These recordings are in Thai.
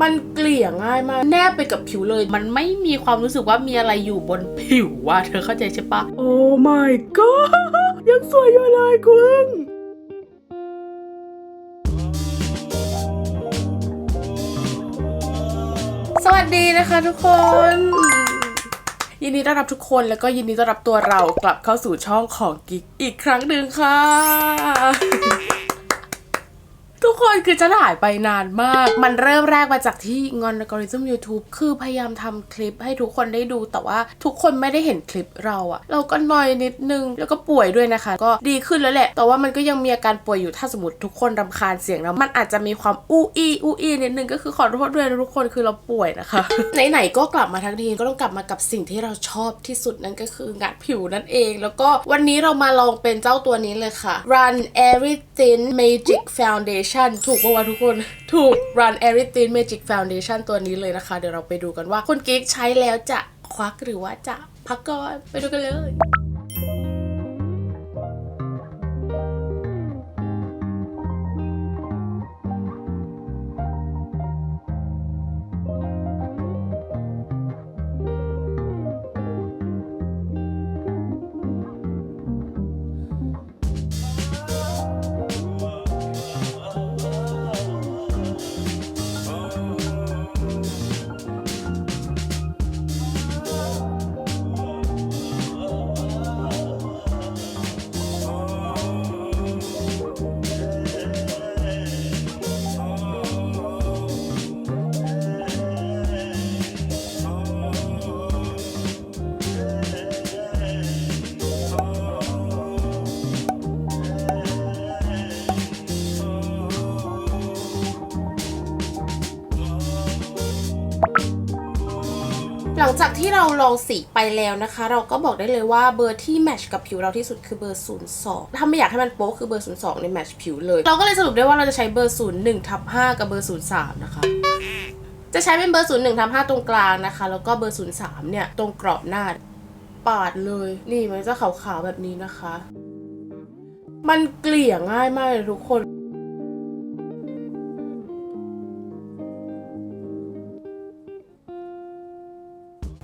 มันเกลี่ยง่ายมาก แนบไปกับผิวเลย มันไม่มีความรู้สึกว่ามีอะไรอยู่บนผิวว่าเธอเข้าใจใช่ปะ โอ้ my god ยังสวยอยู่เลยคุณสวัสดีนะคะทุกคน ยินดีต้อนรับทุกคนแล้วก็ยินดีต้อนรับตัวเรากลับเข้าสู่ช่องของกิ๊กอีกครั้งหนึ่งค่ะ คนคือจะหายไปนานมาก มันเริ่มแรกมาจากที่งอนอัลกอริทึม YouTube คือพยายามทำคลิปให้ทุกคนได้ดู แต่ว่าทุกคนไม่ได้เห็นคลิปเราอะเราก็นอยนิดนึง แล้วก็ป่วยด้วยนะคะ ก็ดีขึ้นแล้วแหละ แต่ว่ามันก็ยังมีอาการป่วยอยู่ถ้าสมมติทุกคนรำคาญเสียงเรามันอาจจะมีความอู้อี้อู้อี้นิดนึงก็คือขอโทษด้วยนะทุกคนคือเราป่วยนะคะไหนๆก็กลับมาทั้งทีก็ต้องกลับมากับสิ่งที่เราชอบที่สุดนั่นก็คืองานผิวนั่นเอง แล้วก็วันนี้เรามาลองเป็นเจ้าตัวนี้เลยค่ะ Run Everything Magic Foundation ถูกปะวะทุกคน ถูก Run Everything Magic Foundation ตัวนี้เลยนะคะ เดี๋ยวเราไปดูกันว่าคุณกิ๊กใช้แล้วจะควักหรือว่าจะพักก่อน ไปดูกันเลย เราลองสีไปแล้วนะคะ เราก็บอกได้เลยว่าเบอร์ที่แมทชกับผิวเราที่สุดคือเบอร์ 02 ถ้าไม่อยากให้มันโป๊ะคือเบอร์ 02 ในแมทชผิวเลย เราก็เลยสรุปได้ว่าเราจะใช้เบอร์ 01ทับ5กับเบอร์ 03 นะคะจะใช้เป็นเบอร์ 01ทับ5ตรงกลางนะคะ แล้วก็เบอร์ 03 เนี่ย ตรงกรอบหน้า ปาดเลย นี่มันจะขาวๆแบบนี้นะคะ มันเกลี่ยง่ายมากเลยทุกคน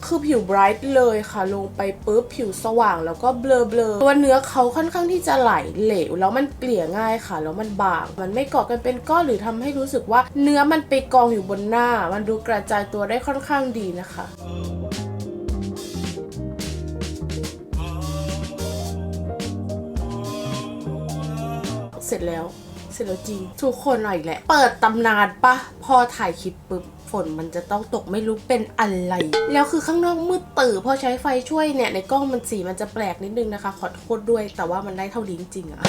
คือผิวไบรท์เลยค่ะ ลงไปปุ๊บผิวสว่างแล้วก็เบลอเบลอตัวเนื้อเขาค่อนข้างที่จะไหลเหลว แล้วมันเกลี่ยง่ายค่ะ แล้วมันบาง มันไม่เกาะกันเป็นก้อนหรือทำให้รู้สึกว่าเนื้อมันไปกองอยู่บนหน้า มันดูกระจายตัวได้ค่อนข้างดีนะคะเสร็จแล้ว เสร็จแล้วจริง ทุกคนหน่อยแหละ เปิดตำนานปะพอถ่ายคลิปปุ๊บ ฝนมันจะต้องตกไม่รู้เป็นอะไร แล้วคือข้างนอกมืดตื่อพอใช้ไฟช่วยเนี่ยในกล้องมันสีมันจะแปลกนิดนึงนะคะ ขอโทษด้วย แต่ว่ามันได้เท่านี้จริงอะ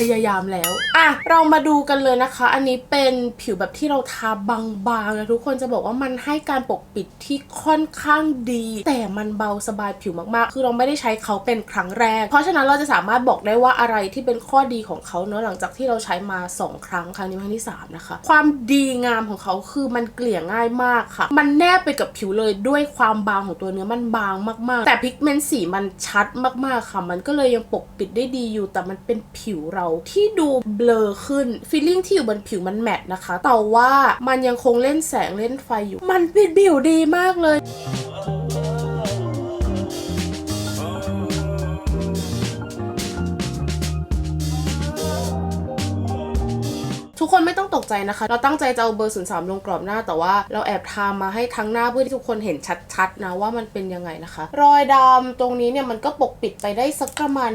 พยายามแล้ว อะ เรามาดูกันเลยนะคะ อันนี้เป็นผิวแบบที่เราทาบางๆนะทุกคนจะบอกว่ามันให้การปกปิดที่ค่อนข้างดี แต่มันเบาสบายผิวมากๆ คือเราไม่ได้ใช้เขาเป็นครั้งแรก เพราะฉะนั้นเราจะสามารถบอกได้ว่าอะไรที่เป็นข้อดีของเขาเนอะหลังจากที่เราใช้มา 2 ครั้งครั้งนี้ครั้งที่ 3 นะคะ ความดีงามของเขาคือมันเกลี่ยง่ายง่ายมากค่ะ มันแนบไปกับผิวเลยด้วยความบางของตัวเนื้อมันบางมากๆ แต่พิกเมนต์สีมันชัดมากๆค่ะ มันก็เลยยังปกปิดได้ดีอยู่ แต่มันเป็นผิวเราที่ดูเบลอขึ้นฟีลลิ่งที่อยู่บนผิวมันแมทนะคะ แต่ว่ามันยังคงเล่นแสงเล่นไฟอยู่ มันเป็นผิวดีมากเลย ทุกคนไม่ต้องตกใจนะคะ เราตั้งใจจะเอาเบอร์ 03 ลงกรอบหน้า แต่ว่าเราแอบทามาให้ทั้งหน้าเพื่อที่ทุกคนเห็นชัดๆนะว่ามันเป็นยังไงนะคะ รอยดำตรงนี้เนี่ยมันก็ปกปิดไปได้สักประมาณ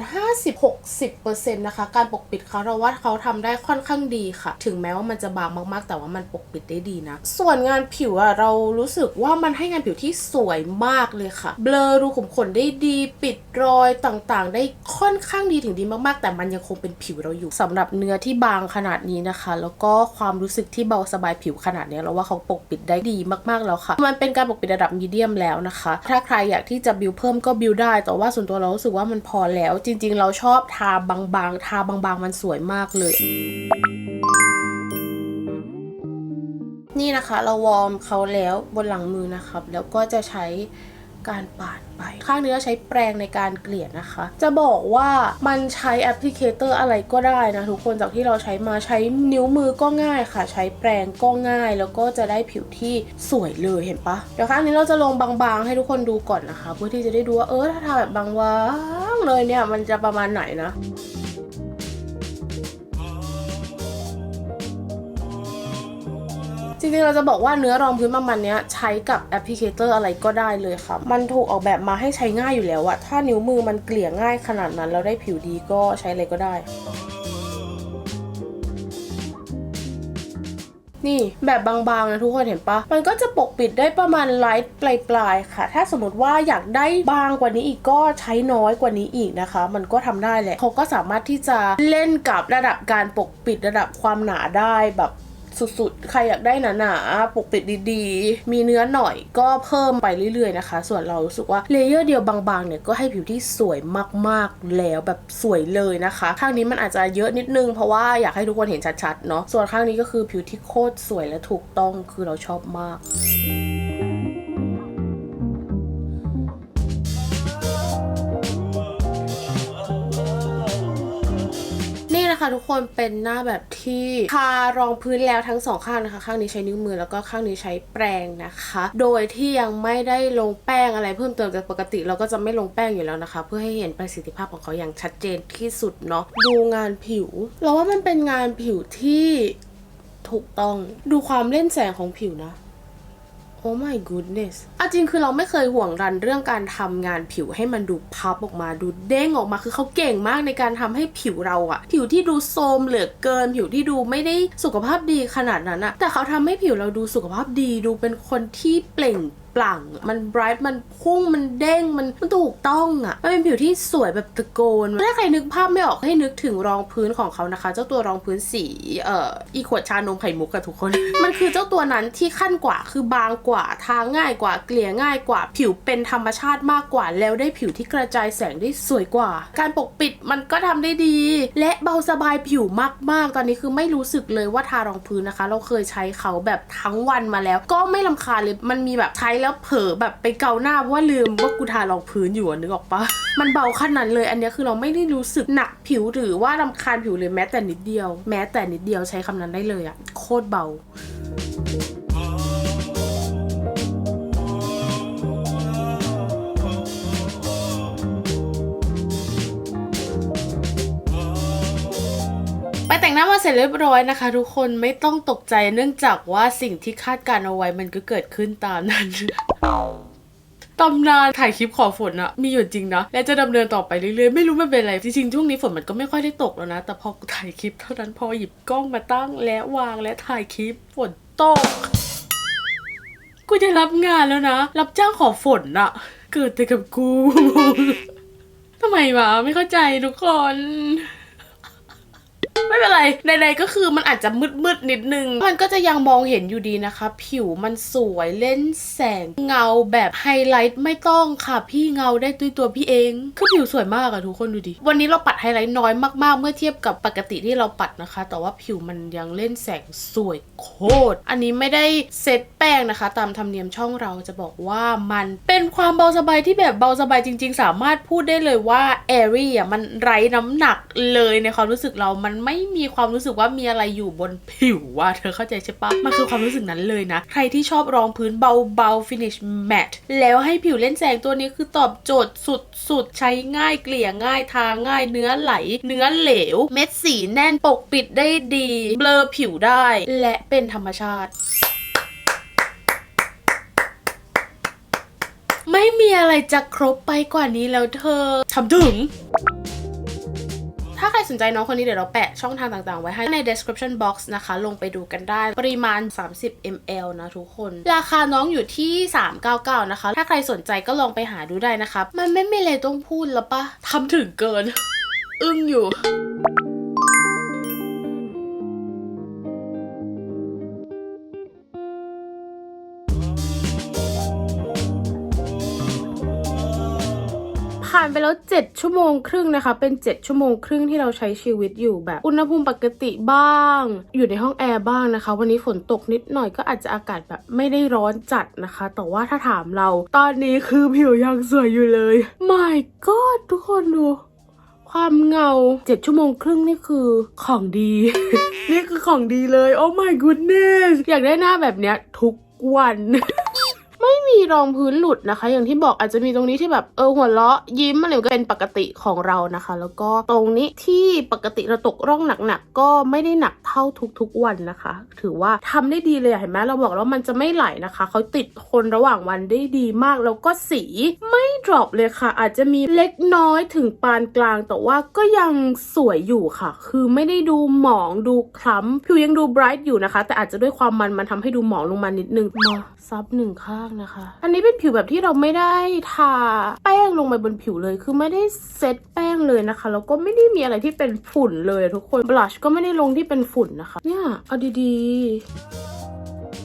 50-60%นะคะ การปกปิดเขาเราว่าเขาทำได้ค่อนข้างดีค่ะ ถึงแม้ว่ามันจะบางมากๆ แต่ว่ามันปกปิดได้ดีนะ ส่วนงานผิวอะเรารู้สึกว่ามันให้งานผิวที่สวยมากเลยค่ะ เบลอรูขุมขนได้ดี ปิดรอยต่างๆ ได้ค่อนข้างดีถึงดีมากๆ แต่มันยังคงเป็นผิวเราอยู่สำหรับเนื้อที่บางขนาดนี้นะคะแล้วก็ความรู้สึกที่เบาสบายผิวขนาดนี้เราว่าเขาปกปิดได้ดีมากๆแล้วค่ะ มันเป็นการปกปิดระดับมีเดียมแล้วนะคะ ถ้าใครอยากที่จะบิวเพิ่มก็บิวได้ แต่ว่าส่วนตัวเรารู้สึกว่ามันพอแล้ว จริง ๆ เราชอบทาบางๆ ทาบางๆ มันสวยมากเลยนี่นะคะเราวอร์มเขาแล้วบนหลังมือนะครับ แล้วก็จะใช้ การปาดไป ข้างนี้เราใช้แปรงในการเกลี่ยนะคะ จะบอกว่ามันใช้แอปพลิเคเตอร์อะไรก็ได้นะทุกคนจากที่เราใช้มาใช้นิ้วมือก็ง่ายค่ะ ใช้แปรงก็ง่าย แล้วก็จะได้ผิวที่สวยเลยเห็นปะเดี๋ยวข้างนี้เราจะลงบางๆ ให้ทุกคนดูก่อนนะคะ เพื่อที่จะได้ดูว่าเออถ้าทาแบบบางๆเลยเนี่ยมันจะประมาณไหนนะ จริงๆเราจะบอกว่าเนื้อรองพื้นประมาณเนี้ยใช้กับแอปพลิเคเตอร์อะไรก็ได้เลยค่ะ มันถูกออกแบบมาให้ใช้ง่ายอยู่แล้วอะถ้านิ้วมือมันเกลี่ยง่ายขนาดนั้นแล้วได้ผิวดีก็ใช้อะไรก็ได้นี่แบบบางๆนะทุกคนเห็นปะมันก็จะปกปิดได้ประมาณไลท์ปลายๆค่ะ ถ้าสมมติว่าอยากได้บางกว่านี้อีกก็ใช้น้อยกว่านี้อีกนะคะ มันก็ทำได้แหละเขาก็สามารถที่จะเล่นกับระดับการปกปิดระดับความหนาได้แบบ สุดๆ ใครอยากได้หนาๆ ปกปิดดีๆ มีเนื้อหน่อยก็เพิ่มไปเรื่อยๆนะคะ ส่วนเรารู้สึกว่าเลเยอร์เดียวบางๆ เนี่ยก็ให้ผิวที่สวยมากๆแล้วแบบสวยเลยนะคะ ข้างนี้มันอาจจะเยอะนิดนึงเพราะว่าอยากให้ทุกคนเห็นชัดๆเนาะ ส่วนข้างนี้ก็คือผิวที่โคตรสวยและถูกต้องคือเราชอบมาก ค่ะทุกคนเป็นหน้าแบบที่ทารองพื้นแล้วทั้งสองข้างนะคะ ข้างนี้ใช้นิ้วมือแล้วก็ข้างนี้ใช้แปรงนะคะ โดยที่ยังไม่ได้ลงแป้งอะไรเพิ่มเติมจากปกติเราก็จะไม่ลงแป้งอยู่แล้วนะคะ เพื่อให้เห็นประสิทธิภาพของเขาอย่างชัดเจนที่สุดเนาะดูงานผิว เราว่ามันเป็นงานผิวที่ถูกต้องดูความเล่นแสงของผิวนะ โอ้ my goodness อาจริงคือเราไม่เคยห่วงรันเรื่องการทำงานผิวให้มันดูพับออกมาดูเด้งออกมาคือเขาเก่งมากในการทำให้ผิวเราอะผิวที่ดูโทมเหลือเกิน ผิวที่ดูไม่ได้สุขภาพดีขนาดนั้นอะแต่เขาทำให้ผิวเราดูสุขภาพดีดูเป็นคนที่เปล่งปลั่ง มันไบรท์มันพุ่ง มันเด้ง มันมันถูกต้องอะมันเป็นผิวที่สวยแบบตะโกน ถ้าใครนึกภาพไม่ออกให้นึกถึงรองพื้นของเขานะคะ เจ้าตัวรองพื้นสีเอ่ออีขวดชานมไข่มุกกับทุกคน มันคือเจ้าตัวนั้นที่ขั้นกว่า คือบางกว่า ทาง่ายกว่า เกลี่ยง่ายกว่า ผิวเป็นธรรมชาติมากกว่า แล้วได้ผิวที่กระจายแสงได้สวยกว่า การปกปิดมันก็ทำได้ดี และเบาสบายผิวมากๆ ตอนนี้คือไม่รู้สึกเลยว่าทารองพื้นนะคะ เราเคยใช้เขาแบบทั้งวันมาแล้ว ก็ไม่ลำคาญเลย มันมีแบบใช้แล้วเผลอแบบไปเกาหน้าเพราะว่าลืมว่ากูทารองพื้นอยู่อะนึกออกปะมันเบาขนาดเลย อันนี้คือเราไม่ได้รู้สึกหนักผิวหรือว่าลำคาญผิวเลยแม้แต่นิดเดียว แม้แต่นิดเดียวใช้คำนั้นได้เลยอะโคตรเบา แต่งหน้ามาเสร็จเรียบร้อยนะคะ ทุกคนไม่ต้องตกใจเนื่องจากว่าสิ่งที่คาดการเอาไว้มันก็เกิดขึ้นตามนั้นตำนานถ่ายคลิปขอฝนอะมีอยู่จริงนะ และจะดำเนินต่อไปเรื่อยๆ ไม่รู้มันเป็นอะไร จริงๆ ช่วงนี้ฝนมันก็ไม่ค่อยได้ตกแล้วนะ แต่พอถ่ายคลิปเท่านั้นพอหยิบกล้องมาตั้งและวางและถ่ายคลิปฝนตก กูจะรับงานแล้วนะ รับจ้างขอฝนอะเกิดแต่กับกูทำไมวะไม่เข้าใจทุกคน เป็นไรใดๆก็คือมันอาจจะมืดๆนิดนึง มันก็จะยังมองเห็นอยู่ดีนะคะ ผิวมันสวยเล่นแสงเงาแบบไฮไลท์ไม่ต้องค่ะ พี่เงาได้ด้วยตัวพี่เองคือผิวสวยมากอะทุกคนดูดิ วันนี้เราปัดไฮไลท์น้อยมากๆ เมื่อเทียบกับปกติที่เราปัดนะคะ แต่ว่าผิวมันยังเล่นแสงสวยโคตร อันนี้ไม่ได้เซตแป้งนะคะ ตามธรรมเนียมช่องเราจะบอกว่ามันเป็นความเบาสบายที่แบบเบาสบายจริง ๆ สามารถพูดได้เลยว่าแอรี่อะมันไร้น้ำหนักเลยในความรู้สึกเรามันไม่มีความรู้สึกว่ามีอะไรอยู่บนผิวว่าเธอเข้าใจใช่ปะมันคือความรู้สึกนั้นเลยนะ ใครที่ชอบรองพื้นเบาๆ finish matte แล้วให้ผิวเล่นแสงตัวนี้คือตอบโจทย์สุดๆ ใช้ง่ายเกลี่ยง่ายทาง่ายเนื้อไหล เนื้อเหลว เม็ดสีแน่นปกปิดได้ดี เบลอผิวได้ และเป็นธรรมชาติไม่มีอะไรจะครบไปกว่านี้แล้วเธอทำถึงถ้า ใครสนใจน้องคนนี้เดี๋ยวเราแปะช่องทางต่างๆ ไว้ให้ใน description box นะคะ ลงไปดูกันได้ ปริมาณ 30 ml นะทุกคน ราคาน้องอยู่ที่ 399 นะคะ ถ้าใครสนใจก็ลองไปหาดูได้นะคะ มันไม่มีอะไรต้องพูดแล้วปะทำถึงเกิน อึ้งอยู่ ผ่านไปแล้ว 7 ชั่วโมงครึ่งนะคะ เป็น 7 ชั่วโมงครึ่งที่เราใช้ชีวิตอยู่แบบอุณหภูมิปกติบ้าง อยู่ในห้องแอร์บ้างนะคะ วันนี้ฝนตกนิดหน่อยก็อาจจะอากาศแบบไม่ได้ร้อนจัดนะคะ แต่ว่าถ้าถามเรา ตอนนี้คือผิวยังสวยอยู่เลย my god ทุกคนดูความเงา 7 ชั่วโมงครึ่งนี่คือของดี นี่คือของดีเลยโอ้ my goodness อยากได้หน้าแบบเนี้ยทุกวัน มีรองพื้นหลุดนะคะ อย่างที่บอกอาจจะมีตรงนี้ที่แบบเออหัวเราะยิ้มอะไรก็เป็นปกติของเรานะคะ แล้วก็ตรงนี้ที่ปกติเราตกร่องหนักๆก็ไม่ได้หนักเท่าทุกๆวันนะคะ ถือว่าทำได้ดีเลยเห็นไหมเราบอกแล้วมันจะไม่ไหลนะคะเขาติดคนระหว่างวันได้ดีมากแล้วก็สีไม่ดรอปเลยค่ะ อาจจะมีเล็กน้อยถึงปานกลาง แต่ว่าก็ยังสวยอยู่ค่ะ คือไม่ได้ดูหมองดูคล้ำผิวยังดูไบรท์อยู่นะคะ แต่อาจจะด้วยความมันมันทำให้ดูหมองลงมานิดนึงมาซับหนึ่งข้างนะคะ อันนี้เป็นผิวแบบที่เราไม่ได้ทาแป้งลงไปบนผิวเลย คือไม่ได้เซตแป้งเลยนะคะ แล้วก็ไม่ได้มีอะไรที่เป็นฝุ่นเลยทุกคนบลัชก็ไม่ได้ลงที่เป็นฝุ่นนะคะ เนี่ยเอาดี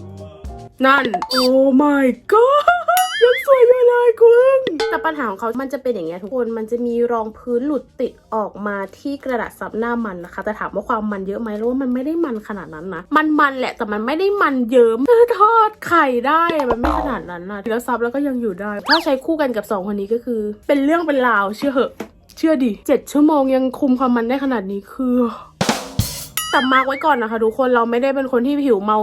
ๆ นั่น โอ้ my god ยังสวยอยู่เลยคุณแต่ปัญหาของเขา มันจะเป็นอย่างเงี้ยทุกคน มันจะมีรองพื้นหลุดติดออกมาที่กระดาษซับหน้ามันนะคะ แต่ถามว่าความมันเยอะไหมแล้วว่ามันไม่ได้มันขนาดนั้นนะ มันมันแหละ แต่มันไม่ได้มันเยิ้มเออทอดไข่ได้ มันไม่ขนาดนั้นนะแล้วซับแล้วก็ยังอยู่ได้ ถ้าใช้คู่กันกับสองคนนี้ก็คือ เป็นเรื่องเป็นราวเชื่อเหอะ เชื่อดิเจ็ดชั่วโมงยังคุมความมันได้ขนาดนี้คือ แต่มาร์กไว้ก่อนนะคะ ทุกคนเราไม่ได้เป็นคนที่ผิวเมา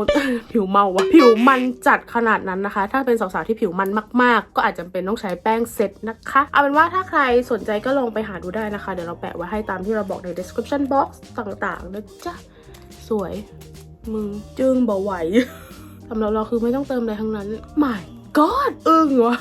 ผิวเมาวะผิวมันจัดขนาดนั้นนะคะ ถ้าเป็นสาวๆที่ผิวมันมาก ๆ ก็อาจจะเป็นต้องใช้แป้งเซตนะคะเอาเป็นว่าถ้าใครสนใจก็ลองไปหาดูได้นะคะ เดี๋ยวเราแปะไว้ให้ตามที่เราบอกใน description box ต่างๆนะจ๊ะสวย มึงจึงบ่ไหวสำหรับเราคือไม่ต้องเติมอะไรทั้งนั้น my god อึ้งวะ